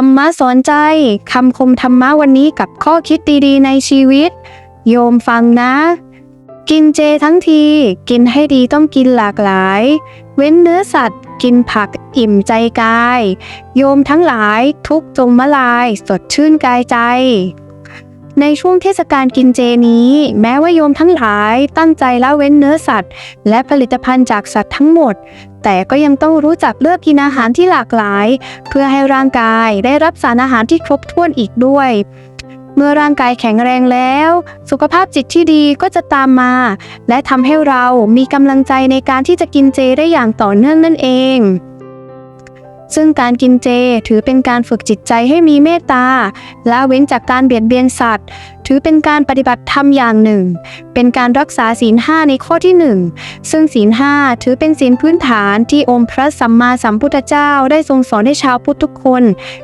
รรมะสอนใจ คำคมธรรมะวันนี้กับข้อคิดดีๆในชีวิต โยมฟังนะ กินเจทั้งที กินให้ดีต้องกินหลากหลาย เว้นเนื้อสัตว์ กินผักอิ่มใจกาย โยมทั้งหลายทุกจงมะลาย สดชื่นกายใจ ในช่วงเทศกาลกินเจนี้ แม้ว่าโยมทั้งหลายตั้งใจละเว้นเนื้อสัตว์ และผลิตภัณฑ์จากสัตว์ทั้งหมด แต่ก็ยังต้องรู้จักเลือกกินอาหารที่หลากหลาย เพื่อให้ร่างกายได้รับสารอาหารที่ครบถ้วนอีกด้วย เมื่อร่างกายแข็งแรงแล้ว สุขภาพจิตที่ดีก็จะตามมา และทำให้เรามีกำลังใจในการที่จะกินเจได้อย่างต่อเนื่องนั่นเอง ซึ่งการกินเจถือเป็นการฝึกจิตใจให้มีเมตตาและเว้นจากการเบียดเบียนสัตว์ ถือเป็นการปฏิบัติธรรมอย่างหนึ่ง เป็นการรักษาศีลห้าในข้อที่หนึ่งซึ่งศีลห้าถือเป็นศีลพื้นฐานที่องค์พระสัมมาสัมพุทธเจ้าได้ทรงสอนให้ชาวพุทธทุกคน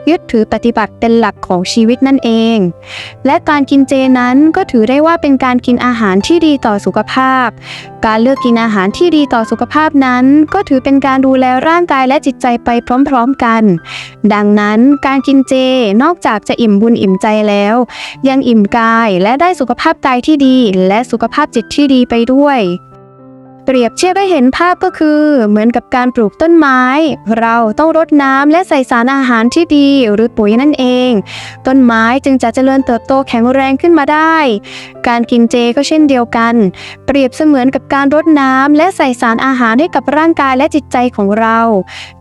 ยึดถือปฏิบัติเป็นหลักของชีวิตนั่นเอง และการกินเจนั้นก็ถือได้ว่าเป็นการกินอาหารที่ดีต่อสุขภาพ การเลือกกินอาหารที่ดีต่อสุขภาพนั้น ก็ถือเป็นการดูแลร่างกายและจิตใจไปพร้อมๆกัน ดังนั้นการกินเจนอกจากจะอิ่มบุญอิ่มใจแล้ว ยังอิ่มกายและได้สุขภาพกายที่ดี และสุขภาพจิตที่ดีไปด้วย เปรียบเทียบให้เห็นภาพก็คือ เหมือนกับการปลูกต้นไม้ เราต้องรดน้ำและใส่สารอาหารที่ดีหรือปุ๋ยนั่นเอง ต้นไม้จึงจะเจริญเติบโตแข็งแรงขึ้นมาได้ การกินเจก็เช่นเดียวกัน เปรียบเสมือนกับการรดน้ำและใส่สารอาหารให้กับร่างกายและจิตใจของเรา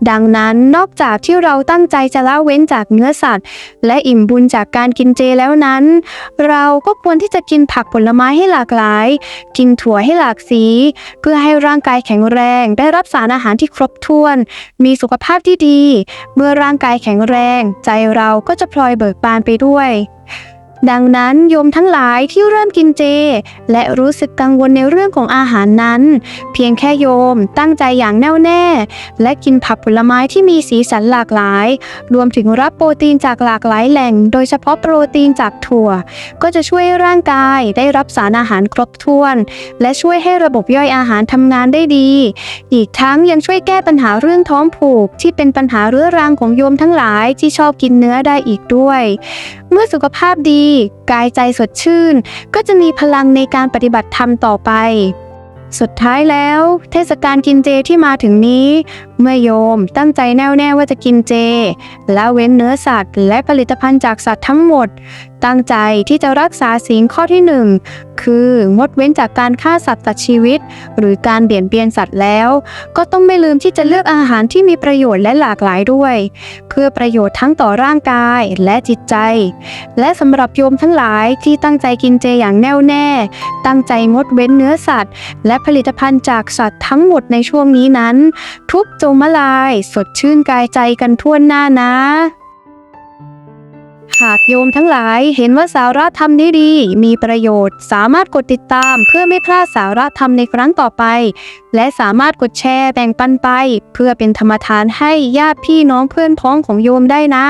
ดังนั้นนอกจากที่เราตั้งใจจะละเว้นจากเนื้อสัตว์ และอิ่มบุญจากการกินเจแล้วนั้น เราก็ควรที่จะกินผักผลไม้ให้หลากหลาย กินถั่วให้หลากสีเพื่อให้ร่างกายแข็งแรง ได้รับสารอาหารที่ครบถ้วน มีสุขภาพที่ดี เมื่อร่างกายแข็งแรง ใจเราก็จะพลอยเบิกบานไปด้วย ดังนั้นโยมทั้งหลายที่เริ่มกินเจ และรู้สึกกังวลในเรื่องของอาหารนั้น เพียงแค่โยมตั้งใจอย่างแน่วแน่ และกินผักผลไม้ที่มีสีสันหลากหลาย รวมถึงรับโปรตีนจากหลากหลายแหล่ง โดยเฉพาะโปรตีนจากถั่ว ก็จะช่วยร่างกายได้รับสารอาหารครบถ้วน และช่วยให้ระบบย่อยอาหารทำงานได้ดี อีกทั้งยังช่วยแก้ปัญหาเรื่องท้องผูก ที่เป็นปัญหาเรื้อรังของโยมทั้งหลายที่ชอบกินเนื้อได้อีกด้วย เมื่อสุขภาพดีกายใจสดชื่น ก็จะมีพลังในการปฏิบัติธรรมต่อไป สุดท้ายแล้ว เทศกาลกินเจที่มาถึงนี้เมื่อโยมตั้งใจแน่วแน่ว่าจะกินเจ และเว้นเนื้อสัตว์ และผลิตภัณฑ์จากสัตว์ทั้งหมด ตั้งใจที่จะรักษาศีลข้อที่หนึ่งคืองดเว้นจากการฆ่าสัตว์ตัดชีวิต หรือการเบียดเบียนสัตว์แล้ว ก็ต้องไม่ลืมที่จะเลือกอาหารที่มีประโยชน์และหลากหลายด้วย เพื่อประโยชน์ทั้งต่อร่างกายและจิตใจ และสำหรับโยมทั้งหลายที่ตั้งใจกินเจอย่างแน่วแน่ ตั้งใจงดเว้นเนื้อสัตว์ และผลิตภัณฑ์จากสัตว์ทั้งหมดในช่วงนี้นั้น ทุกจงมลาย สดชื่นกายใจกันทั่วหน้านะ หากโยมทั้งหลายเห็นว่าสาระธรรมนี้ดี มีประโยชน์ สามารถกดติดตามเพื่อไม่พลาดสาระธรรมในครั้งต่อไป และสามารถกดแชร์แบ่งปันไป เพื่อเป็นธรรมทานให้ญาติพี่น้องเพื่อนพ้องของโยมได้นะ